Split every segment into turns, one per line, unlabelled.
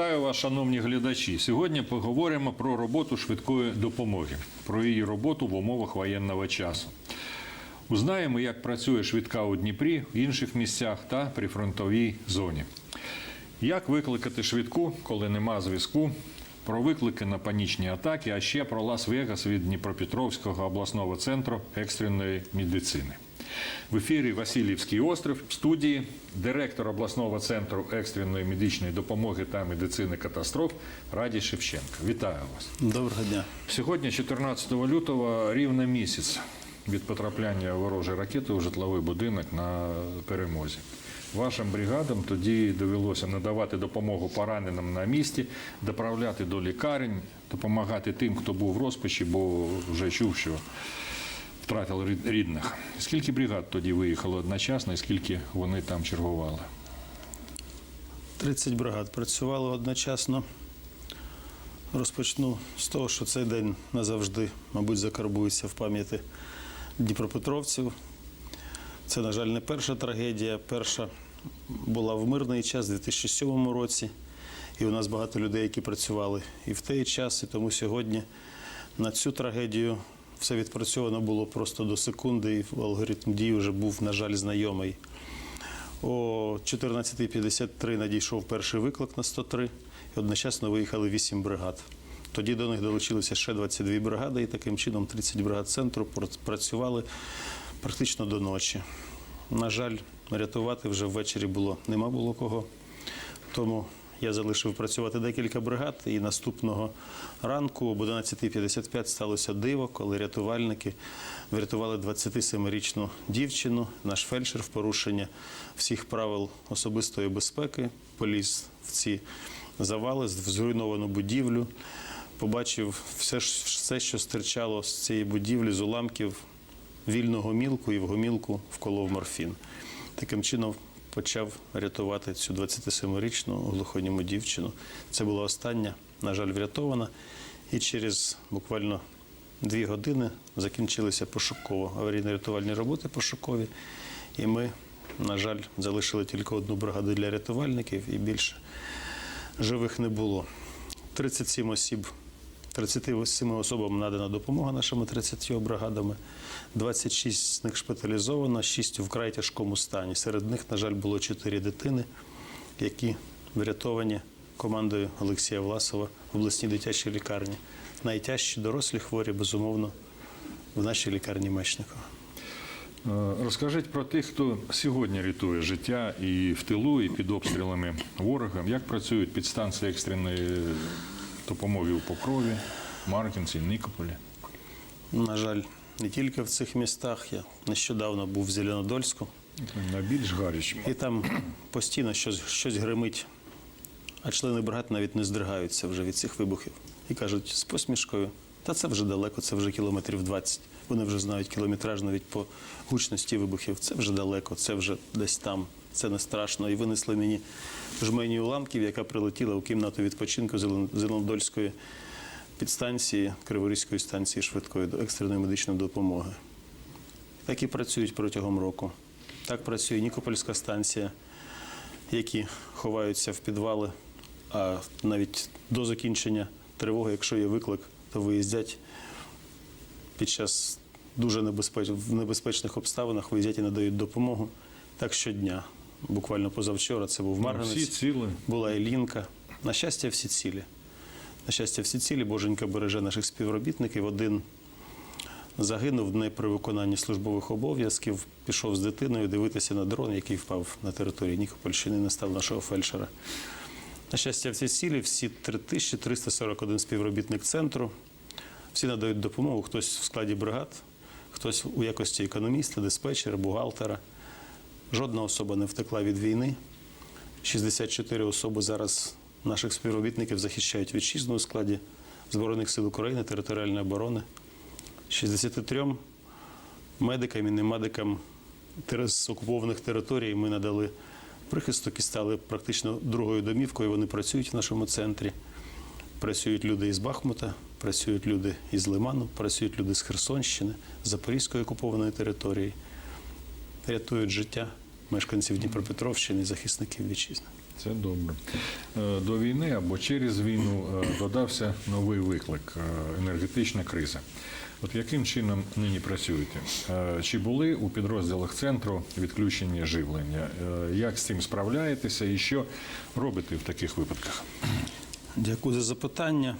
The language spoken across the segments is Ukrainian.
Вітаю вас, шановні глядачі. Сьогодні поговоримо про роботу швидкої допомоги, про її роботу в умовах воєнного часу. Узнаємо, як працює швидка у Дніпрі, в інших місцях та прифронтовій зоні. Як викликати швидку, коли нема зв'язку? Про виклики на панічні атаки, а ще про Лас-Вегас від Дніпропетровського обласного центру екстреної медицини. В ефірі Васильівський острів в студії директор обласного центру екстреної медичної допомоги та медицини катастроф Раді Шевченко. Вітаю вас.
Доброго дня.
Сьогодні, 14 лютого, рівно місяць від потрапляння ворожої ракети у житловий будинок на перемозі. Вашим бригадам тоді довелося надавати допомогу пораненим на місці, доправляти до лікарень, допомагати тим, хто був в розпачі, бо вже чув, що втратили рідних. Скільки бригад тоді виїхало одночасно і скільки вони там чергували?
30 бригад працювали одночасно. Розпочну з того, що цей день назавжди, мабуть, закарбується в пам'яті дніпропетровців. Це, на жаль, не перша трагедія. Перша була в мирний час, у 2007 році. І у нас багато людей, які працювали і в той час, і тому сьогодні на цю трагедію все відпрацьовано було просто до секунди, і алгоритм дій вже був, на жаль, знайомий. О 14.53 надійшов перший виклик на 103 і одночасно виїхали 8 бригад. Тоді до них долучилися ще 22 бригади, і таким чином 30 бригад центру працювали практично до ночі. На жаль, рятувати вже ввечері було нема було кого. Тому я залишив працювати декілька бригад, і наступного ранку об 11.55 сталося диво, коли рятувальники врятували 27-річну дівчину. Наш фельдшер в порушення всіх правил особистої безпеки поліз в ці завали, в зруйновану будівлю. Побачив все, все, що стирчало з цієї будівлі, з уламків вільну гомілку і в гомілку вколов морфін. Таким чином почав рятувати цю 27-річну глухоніму дівчину. Це була остання, на жаль, врятована. І через буквально дві години закінчилися пошуково аварійно-рятувальні роботи пошукові. І ми, на жаль, залишили тільки одну бригаду для рятувальників і більше живих не було. 37 осіб 37 особам надана допомога нашими 30 бригадами. 26 з них шпиталізовано, 6 в вкрай тяжкому стані. Серед них, на жаль, було 4 дитини, які врятовані командою Олексія Власова в обласній дитячій лікарні. Найтяжчі дорослі хворі, безумовно, в нашій лікарні Мечникова.
Е, Розкажіть про тих, хто сьогодні рятує життя і в тилу, і під обстрілами ворога. Як працюють підстанції екстреної допомоги у Покрові, Маркінці, Нікополі?
На жаль, не тільки в цих містах. Я нещодавно був в Зеленодольську.
На більш гарячому.
І там постійно щось, щось гримить, а члени бригад навіть не здригаються вже від цих вибухів. І кажуть з посмішкою, та це вже далеко, це вже кілометрів 20. Вони вже знають кілометраж навіть по гучності вибухів. Це вже далеко, це вже десь там, це не страшно. І винесли мені жмені уламків, яка прилетіла у кімнату відпочинку Зелен- Зеленодольської підстанції, Криворізької станції швидкої екстреної медичної допомоги. Так і працюють протягом року. Так працює Нікопольська станція, які ховаються в підвали, а навіть до закінчення тривоги, якщо є виклик, то виїздять під час дуже небезпечних обставинах, виїздять і надають допомогу. Так щодня. Буквально позавчора це був Марганець.
Всі ціли.
Була Елінка. На щастя, всі цілі. На щастя, всі цілі. Боженька береже наших співробітників. Один загинув не при виконанні службових обов'язків, пішов з дитиною дивитися на дрон, який впав на території Нікопольщини, не став нашого фельдшера. На щастя, всі цілі, всі 3341 співробітник центру. Всі надають допомогу, хтось в складі бригад, хтось у якості економіста, диспетчера, бухгалтера. Жодна особа не втекла від війни. 64 особи зараз наших співробітників захищають вітчизну у складі Збройних сил України, територіальної оборони. 63 медикам і немедикам з окупованих територій ми надали прихисток і стали практично другою домівкою. Вони працюють в нашому центрі. Працюють люди із Бахмута, працюють люди із Лиману, працюють люди з Херсонщини, Запорізької окупованої території. Рятують життя мешканців Дніпропетровщини захисників вітчизни.
Це добре. Е, До війни або через війну е, додався новий виклик е, енергетична криза. От яким чином нині працюєте? Чи були у підрозділах центру відключення живлення? Як з цим справляєтеся і що робите в таких випадках?
Дякую за запитання.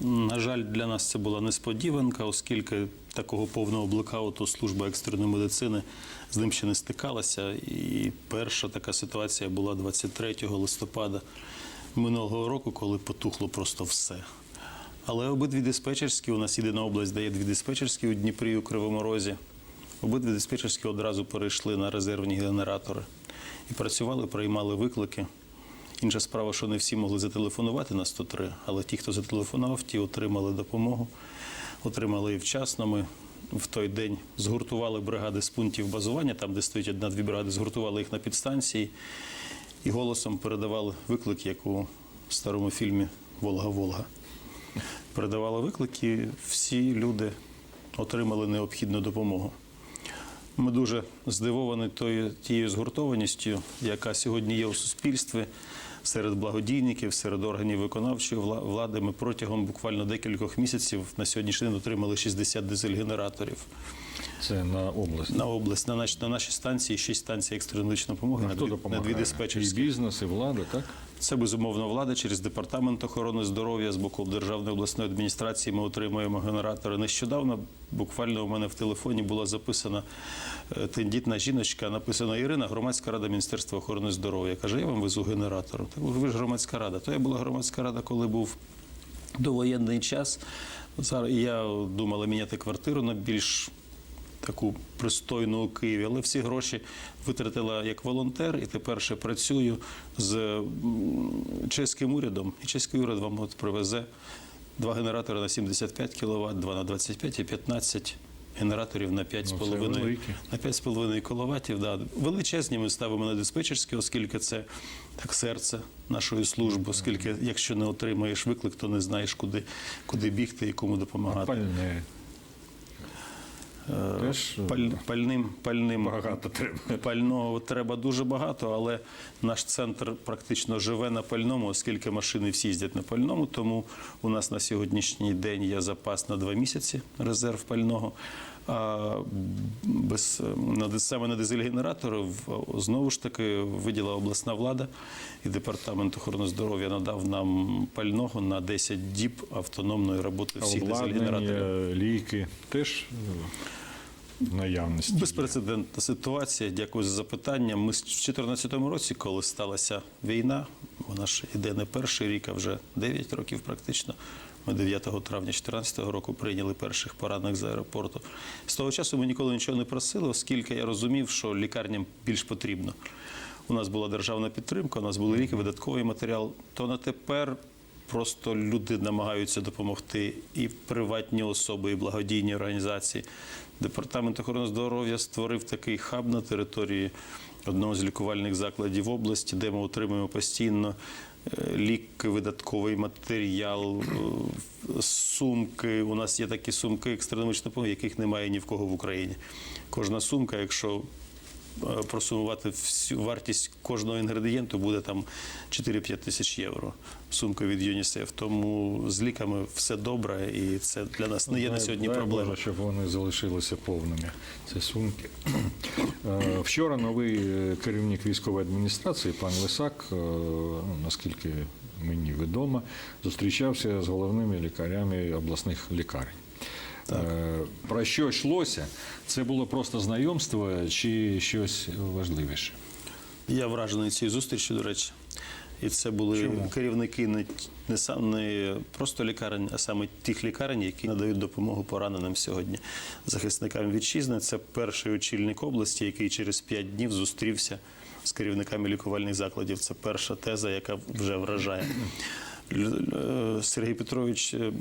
На жаль, для нас це була несподіванка, оскільки такого повного блекауту служба екстреної медицини з ним ще не стикалася. І перша така ситуація була 23 листопада минулого року, коли потухло просто все. Але обидві диспетчерські, у нас єдина область, де є дві диспетчерські у Дніпрі у Кривому Розі. Обидві диспетчерські одразу перейшли на резервні генератори і працювали, приймали виклики. Інша справа, що не всі могли зателефонувати на 103, але ті, хто зателефонував, ті отримали допомогу, отримали і вчасно. Ми в той день згуртували бригади з пунктів базування, там, де стоїть одна-дві бригади, згуртували їх на підстанції і голосом передавали виклик, як у старому фільмі Волга-Волга. Передавали виклики, всі люди отримали необхідну допомогу. Ми дуже здивовані тою, тією згуртованістю, яка сьогодні є у суспільстві серед благодійників, серед органів виконавчої влади. Ми протягом буквально декількох місяців на сьогоднішній день отримали 60 дизель-генераторів
Це на область.
на область. На, наш, на нашій станції 6 станцій екстреної медичної допомоги, на,
хто
дві, на дві
І бізнес, і влада, так?
Це безумовно влада через департамент охорони здоров'я з боку державної обласної адміністрації. Ми отримуємо генератори. Нещодавно буквально у мене в телефоні була записана е, тендітна жіночка. Написано Ірина, громадська рада Міністерства охорони здоров'я. Каже, я вам везу генератор. Так ви ж громадська рада. То я була громадська рада, коли був довоєнний час. Зараз я думала міняти квартиру на більш таку пристойну у Києві, але всі гроші витратила як волонтер, і тепер ще працюю з чеським урядом. І чеський уряд вам от привезе два генератори на 75 кВт, два на 25 і 15 генераторів на 5,5
Ну,
на 5,5 кВт. Да. Величезні ми ставимо на диспетчерські, оскільки це так серце нашої служби, оскільки якщо не отримаєш виклик, то не знаєш, куди, куди бігти і кому допомагати.
Пальне.
Е,
Теж
Паль, пальним, пальним
багато треба.
Пального треба дуже багато, але наш центр практично живе на пальному, оскільки машини всі їздять на пальному. Тому у нас на сьогоднішній день є запас на два місяці резерв пального. Без саме на дизель-генератори в- знову ж таки виділа обласна влада і департамент охорони здоров'я надав нам пального на 10 діб автономної роботи всіх дизель-генераторів.
Ліки теж е, наявності.
Безпрецедентна ситуація. Дякую за запитання. Ми в 2014 році, коли сталася війна, вона ж іде не перший рік, а вже 9 років практично. Ми 9 травня 2014 року прийняли перших поранених з аеропорту. З того часу ми ніколи нічого не просили, оскільки я розумів, що лікарням більш потрібно. У нас була державна підтримка, у нас були ліки, видатковий матеріал. То на тепер просто люди намагаються допомогти і приватні особи, і благодійні організації. Департамент охорони здоров'я створив такий хаб на території одного з лікувальних закладів області, де ми отримуємо постійно е, ліки, видатковий матеріал, е, сумки. У нас є такі сумки екстреномічної допомоги, яких немає ні в кого в Україні. Кожна сумка, якщо просумувати всю вартість кожного інгредієнту буде там 4-5 тисяч євро. Сумка від ЮНІСЕФ. Тому з ліками все добре, і це для нас не є на сьогодні проблема.
Щоб вони залишилися повними. Це сумки. Е, Вчора новий е, керівник військової адміністрації, пан Лисак, е, ну, наскільки мені відомо, зустрічався з головними лікарями обласних лікарень. Е, Про що йшлося? Це було просто знайомство чи щось важливіше?
Я вражений цією зустрічю, до речі. І це були
Чому?
керівники не, не, сам, не просто лікарень, а саме тих лікарень, які надають допомогу пораненим сьогодні захисникам вітчизни. Це перший очільник області, який через п'ять днів зустрівся з керівниками лікувальних закладів. Це перша теза, яка вже вражає. Е, Сергій Петрович е,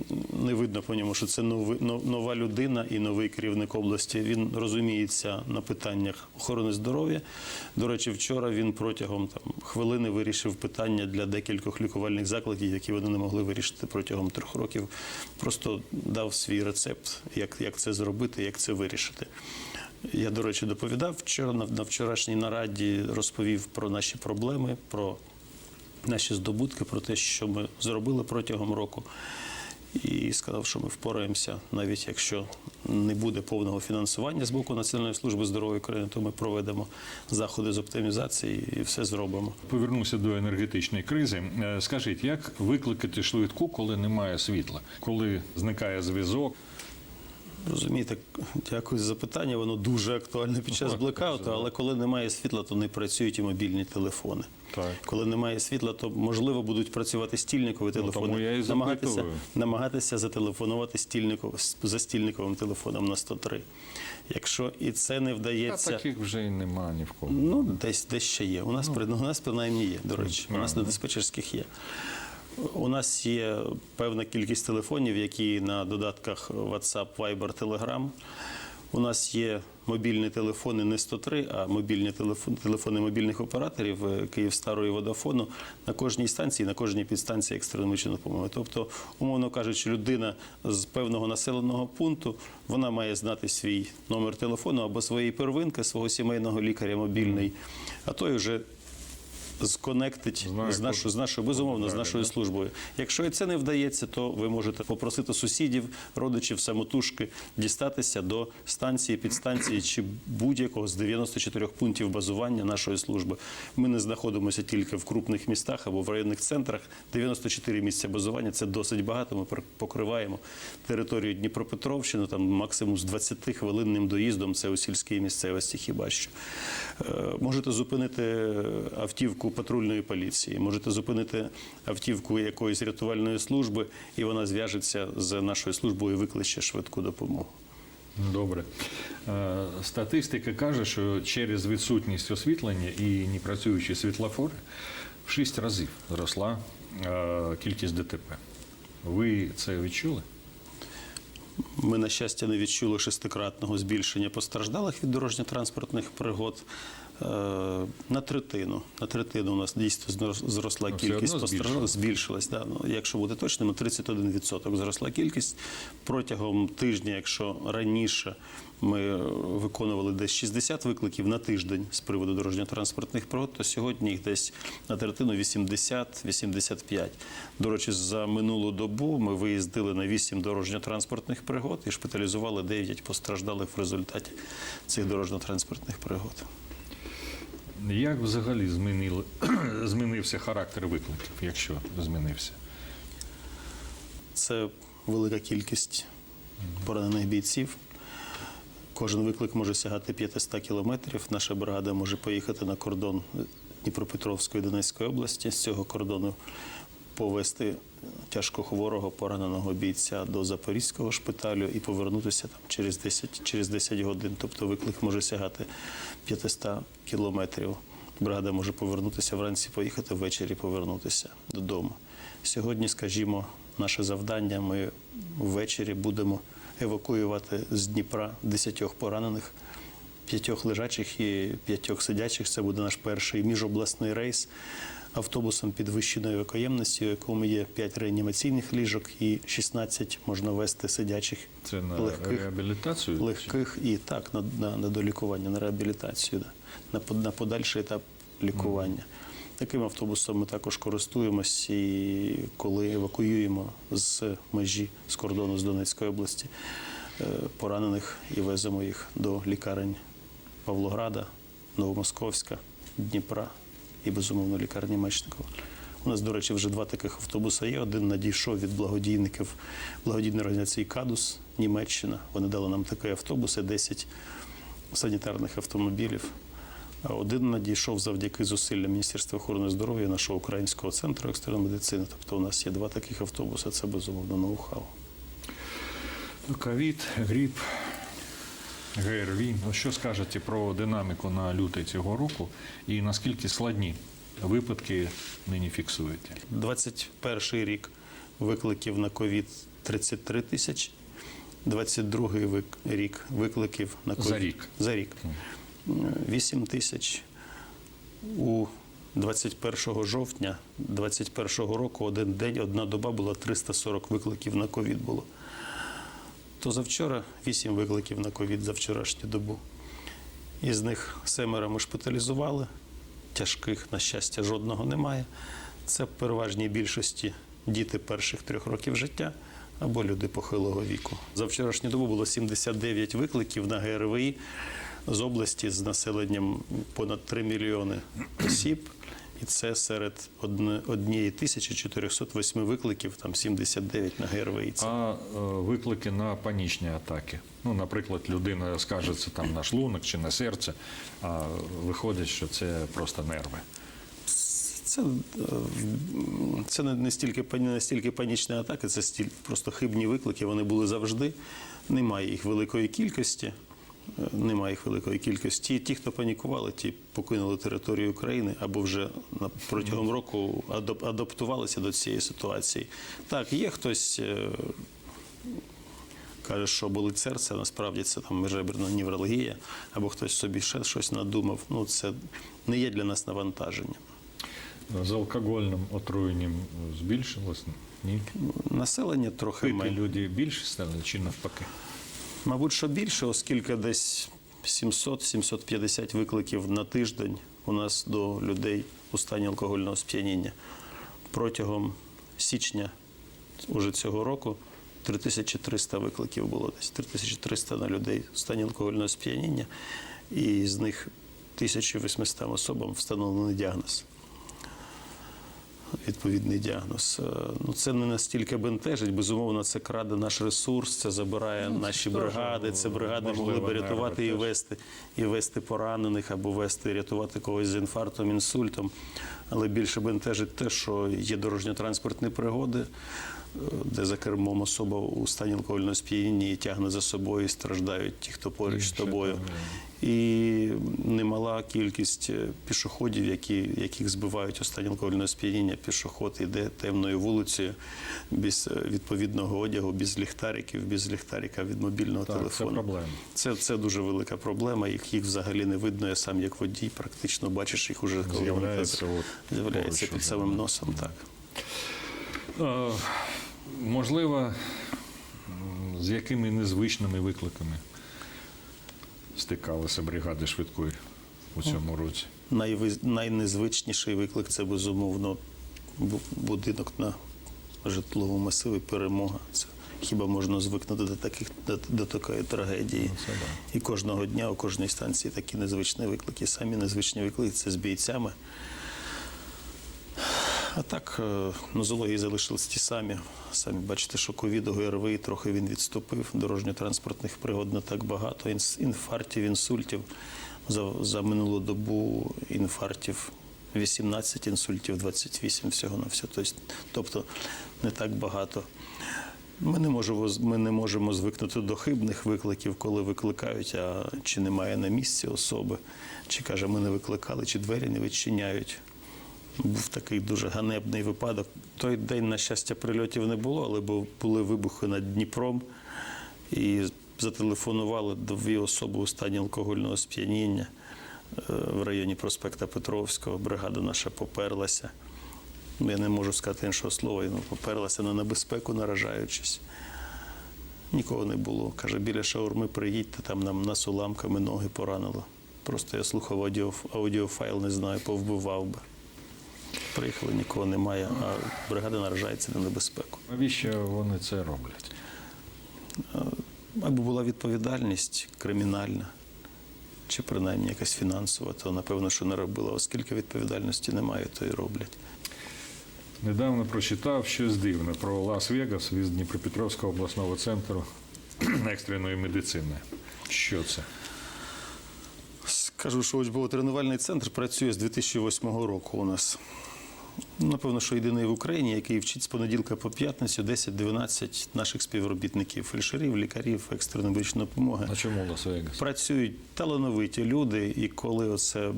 не видно по ньому, що це нова людина і новий керівник області. Він розуміється на питаннях охорони здоров'я. До речі, вчора він протягом там хвилини вирішив питання для декількох лікувальних закладів, які вони не могли вирішити протягом трьох років. Просто дав свій рецепт, як, як це зробити, як це вирішити. Я, до речі, доповідав вчора на вчорашній нараді, розповів про наші проблеми, про наші здобутки, про те, що ми зробили протягом року. І сказав, що ми впораємося, навіть якщо не буде повного фінансування з боку Національної служби здоров'я України, то ми проведемо заходи з оптимізації і все зробимо.
Повернуся до енергетичної кризи. Е, Скажіть, як викликати швидку, коли немає світла, коли зникає зв'язок?
Розумієте, дякую за запитання. Воно дуже актуальне під час блекауту, але коли немає світла, то не працюють і мобільні телефони.
Так.
Коли немає світла, то можливо будуть працювати стільникові телефони.
тому я і
намагатися, намагатися зателефонувати стільников, за стільниковим телефоном на 103. Якщо і це не
А
вдається,
таких вже й нема ні в кого.
ну десь десь ще є. У нас при- у нас принаймні є. До речі, у нас на диспетчерських є. У нас є певна кількість телефонів, які на додатках WhatsApp, Viber, Telegram. У нас є мобільні телефони не 103, а мобільні телефони, телефони мобільних операторів е, Київстару і Водофону на кожній станції, на кожній підстанції екстреної допомоги. Тобто, умовно кажучи, людина з певного населеного пункту вона має знати свій номер телефону або своєї первинки, свого сімейного лікаря мобільний, а той вже сконектить
Знає,
з нашою, з нашою безумовно, з нашою
да?
службою. Якщо і це не вдається, то ви можете попросити сусідів, родичів, самотужки дістатися до станції, підстанції чи будь-якого з 94 пунктів базування нашої служби. Ми не знаходимося тільки в крупних містах або в районних центрах. 94 місця базування це досить багато. Ми покриваємо територію Дніпропетровщини, там максимум з 20 хвилинним доїздом. Це у сільській місцевості. Хіба що Е, можете зупинити автівку патрульної поліції, можете зупинити автівку якоїсь рятувальної служби, і вона зв'яжеться з нашою службою і викличе швидку допомогу.
Добре. Е, Статистика каже, що через відсутність освітлення і непрацюючі світлофори в шість разів зросла е, кількість ДТП. Ви це відчули?
Ми, на щастя, не відчули шестикратного збільшення постраждалих від дорожньо-транспортних пригод. Е, На третину. На третину у нас дійсно зросла
Ну,
кількість постраждалих. Збільшилась. Да. Ну, якщо бути точним, 31% зросла кількість. Протягом тижня, якщо раніше ми виконували десь 60 викликів на тиждень з приводу дорожньо-транспортних пригод, то сьогодні їх десь на третину 80-85. До речі, за минулу добу ми виїздили на 8 дорожньо-транспортних пригод і шпиталізували 9 постраждалих в результаті цих дорожньо-транспортних пригод.
Як взагалі змінили, змінився характер викликів, якщо змінився?
Це велика кількість поранених бійців. Кожен виклик може сягати 500 кілометрів. Наша бригада може поїхати на кордон Дніпропетровської Донецької області. З цього кордону повезти тяжкохворого пораненого бійця до Запорізького шпиталю і повернутися там через 10, через 10 годин. Тобто виклик може сягати 500 кілометрів. Бригада може повернутися вранці, поїхати ввечері, повернутися додому. Сьогодні, скажімо, наше завдання. Ми ввечері будемо евакуювати з Дніпра 10 поранених, п'ятьох лежачих і п'ятьох сидячих. Це буде наш перший міжобласний рейс автобусом підвищеної евакуємності, у якому є 5 реанімаційних ліжок і 16 можна вести сидячих
Це на
легких,
реабілітацію?
легких і так на, на, на долікування, на реабілітацію, да, на, на подальший етап лікування. Таким автобусом ми також користуємось і коли евакуюємо з межі з кордону з Донецької області е, поранених і веземо їх до лікарень Павлограда, Новомосковська, Дніпра і безумовно лікарні Мечникова. У нас, до речі, вже два таких автобуси є. Один надійшов від благодійників благодійної організації Кадус, Німеччина. Вони дали нам такий автобус і 10 санітарних автомобілів. Один надійшов завдяки зусиллям Міністерства охорони здоров'я, нашого українського центру екстреної медицини. Тобто у нас є два таких автобуси. Це безумовно ноу-хау.
Ну, Ковід, гріп, ГРВІ. Ну, що скажете про динаміку на лютий цього року і наскільки складні випадки нині фіксуєте?
21 рік викликів на ковід 33 тисячі. 22 вик- рік викликів на ковід.
За рік?
За рік. 8 тисяч. У 21 жовтня 21 року один день, одна доба була 340 викликів на ковід було. То завчора 8 викликів на ковід за вчорашню добу. Із них семеро ми шпиталізували. Тяжких, на щастя, жодного немає. Це в переважній більшості діти перших трьох років життя або люди похилого віку. За вчорашню добу було 79 викликів на ГРВІ з області з населенням понад 3 мільйони осіб. І це серед однієї тисячі 408 викликів, там 79 на ГРВІ.
А е, виклики на панічні атаки. Ну, наприклад, людина скажеться там на шлунок чи на серце, а виходить, що це просто нерви.
Це, це не, стільки, не стільки панічні атаки, це стіль, просто хибні виклики. Вони були завжди. Немає їх великої кількості. Немає їх великої кількості. Ті, хто панікували, ті покинули територію України або вже протягом року адаптувалися до цієї ситуації. Так, є хтось. е, Каже, що болить серце, а насправді це там межреберна невралгія, або хтось собі ще щось надумав. Ну, це не є для нас навантаженням.
З алкогольним отруєнням збільшилось? Ні.
Населення трохи менше.
люди більше стали чи навпаки?
Мабуть, що більше, оскільки десь 700-750 викликів на тиждень у нас до людей у стані алкогольного сп'яніння. Протягом січня уже цього року 3300 викликів було десь 3300 на людей у стані алкогольного сп'яніння, і з них 1800 особам встановлений діагноз. Відповідний діагноз. Е, Ну, це не настільки бентежить. Безумовно, це краде наш ресурс, це забирає наші
теж,
бригади. Це бригади могли би рятувати і вести, і вести поранених, або вести, рятувати когось з інфарктом, інсультом. Але більше бентежить те, що є дорожньо-транспортні пригоди, е, де за кермом особа у стані алкогольного сп'яніння і тягне за собою, і страждають ті, хто поруч з тобою. І немала кількість е, пішоходів, які, яких збивають у стані алкогольного сп'яніння. Пішоход йде темною вулицею без е, відповідного одягу, без ліхтариків, без ліхтарика від мобільного
Так, це
телефону.
проблема.
Це, це дуже велика проблема. Їх, їх взагалі не видно. Я сам як водій практично бачиш їх уже коли вони
З'являється
під самим носом. Так.
Е, Можливо, з якими незвичними викликами стикалися бригади швидкої у цьому році?
Найвиз- найнезвичніший виклик це безумовно будинок на житловому масиві перемога. Це хіба можна звикнути до таких до, до такої трагедії?
це да.
І кожного дня у кожній станції такі незвичні виклики. Самі незвичні виклики це з бійцями. А так, е, нозології залишились ті самі. Самі бачите, що ковіду ГРВІ трохи він відступив. Дорожньо-транспортних пригод не так багато. Інфарктів, інсультів. За, за минулу добу інфарктів 18, інсультів 28 всього на все. Тобто не так багато. Ми не можемо ми не можемо звикнути до хибних викликів, коли викликають, а чи немає на місці особи, чи каже, ми не викликали, чи двері не відчиняють. Був такий дуже ганебний випадок. Той день, на щастя, прильотів не було, але були вибухи над Дніпром і зателефонували дві особи у стані алкогольного сп'яніння е, в районі проспекта Петровського. Бригада наша поперлася. Я не можу сказати іншого слова, ну, поперлася на небезпеку, наражаючись. Нікого не було. Каже, біля шаурми приїдьте, там нам нас уламками ноги поранило. Просто я слухав аудіо, аудіофайл, не знаю, повбивав би. Приїхали, нікого немає, а бригада наражається на небезпеку.
Навіщо вони це роблять?
Аби була відповідальність кримінальна, чи принаймні якась фінансова, то напевно, що не робила. Оскільки відповідальності немає, то і роблять.
Недавно прочитав щось дивне про Лас-Вегас від Дніпропетровського обласного центру екстреної медицини. Що це?
Скажу, що учбово-тренувальний центр працює з 2008 року у нас. Напевно, що єдиний в Україні, який вчить з понеділка по п'ятницю 10-12 наших співробітників, фельдшерів, лікарів, екстреної медичної допомоги.
На чому Лас-Вегас?
Працюють талановиті люди, і коли оце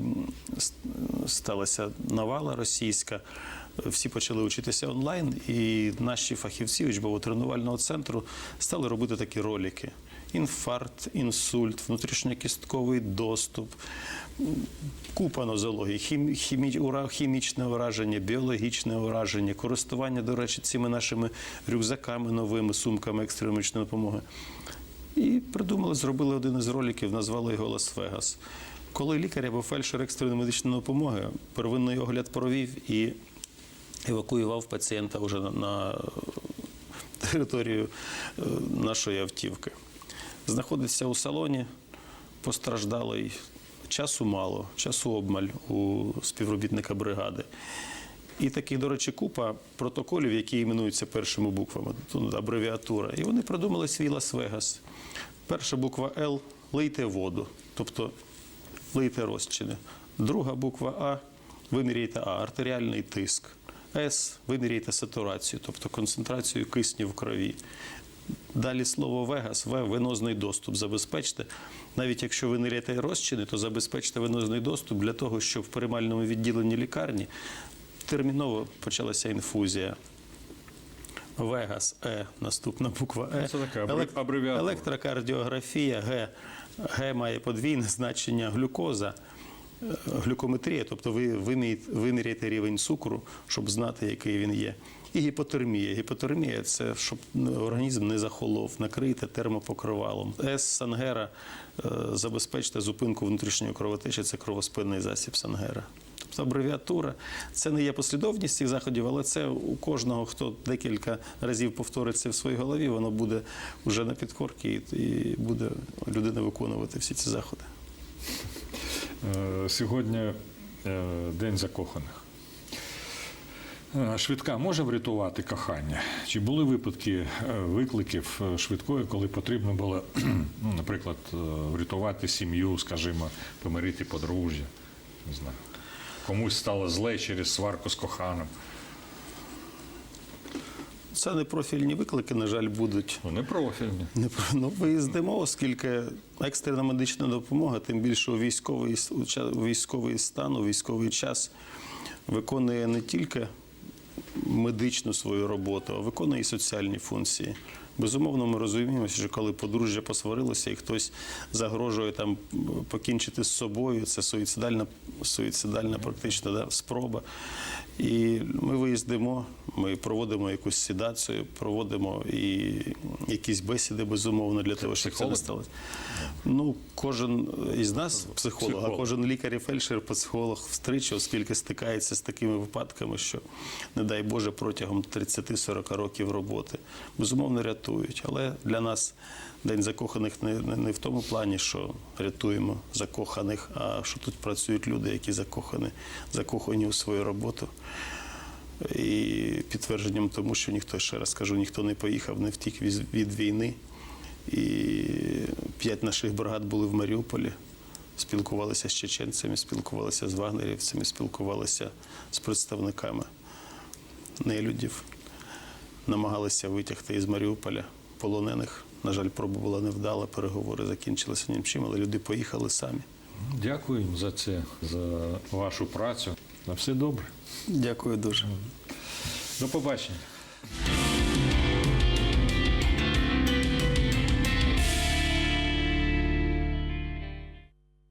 сталася навала російська, всі почали вчитися онлайн, і наші фахівці учбово-тренувального центру стали робити такі ролики: інфаркт, інсульт, внутрішньокістковий доступ. Купа нозології, хімі, хімі, ура- хімічне ураження, біологічне ураження, користування, до речі, цими нашими рюкзаками новими, сумками екстреної медичної допомоги. І придумали, зробили один із роликів, назвали його Лас-Вегас. Коли лікар або фельдшер екстреної медичної допомоги первинний огляд провів і евакуював пацієнта вже на, на територію е, нашої автівки. Знаходиться у салоні, постраждалий. Часу мало, часу обмаль у співробітника бригади. І таких, до речі, купа протоколів, які іменуються першими буквами, тут абревіатура. І вони придумали свій Лас-Вегас. Перша буква Л лийте воду, тобто лийте розчини. Друга буква А виміряйте А, артеріальний тиск. С виміряйте сатурацію, тобто концентрацію кисню в крові. Далі слово Вегас, В венозний доступ забезпечте. Навіть якщо ви ниряєте розчини, то забезпечте венозний доступ для того, щоб в перимальному відділенні лікарні терміново почалася інфузія. Вегас, Е, наступна буква Е.
Це така абревіатура.
Електрокардіографія, Г. Г має подвійне значення глюкоза, е, глюкометрія, тобто ви виміряєте рівень цукру, щоб знати, який він є. І гіпотермія. Гіпотермія це щоб організм не захолов, накрийте термопокривалом. С Сангера е, забезпечте зупинку внутрішньої кровотечі, це кровоспинний засіб Сангера. Тобто абревіатура це не є послідовність цих заходів, але це у кожного, хто декілька разів повторить це в своїй голові, воно буде вже на підкорці і, і буде людина виконувати всі ці заходи.
Е, Сьогодні е, День закоханих. Е, Швидка може врятувати кохання? Чи були випадки е, викликів е, швидкої, коли потрібно було, ну, наприклад, врятувати сім'ю, скажімо, помирити подружжя? Не знаю. Комусь стало зле через сварку з коханим.
Це не профільні виклики, на жаль, будуть.
Ну, не профільні.
Не про- ну, виїздимо, оскільки екстрена медична допомога, тим більше у військовий, у військовий стан, у військовий час, виконує не тільки медичну свою роботу, а виконує і соціальні функції. Безумовно, ми розуміємо, що коли подружжя посварилося і хтось загрожує там покінчити з собою, це суїцидальна, суїцидальна практично да, спроба. І ми виїздимо, ми проводимо якусь седацію, проводимо і якісь бесіди, безумовно, для того, щоб це не сталося. Ну, кожен із нас психолог, а кожен лікар і фельдшер, психолог встричі, оскільки стикається з такими випадками, що, не дай Боже, протягом 30-40 років роботи безумовно рятують. Але для нас День закоханих не, не, в тому плані, що рятуємо закоханих, а що тут працюють люди, які закохані, закохані у свою роботу. І підтвердженням тому, що ніхто, ще раз кажу, ніхто не поїхав, не втік від війни. І п'ять наших бригад були в Маріуполі, спілкувалися з чеченцями, спілкувалися з вагнерівцями, спілкувалися з представниками нелюдів, намагалися витягти із Маріуполя полонених. На жаль, проба була невдала, переговори закінчилися нічим, але люди поїхали самі.
Дякую за це, за вашу працю. На все добре.
Дякую дуже.
До побачення.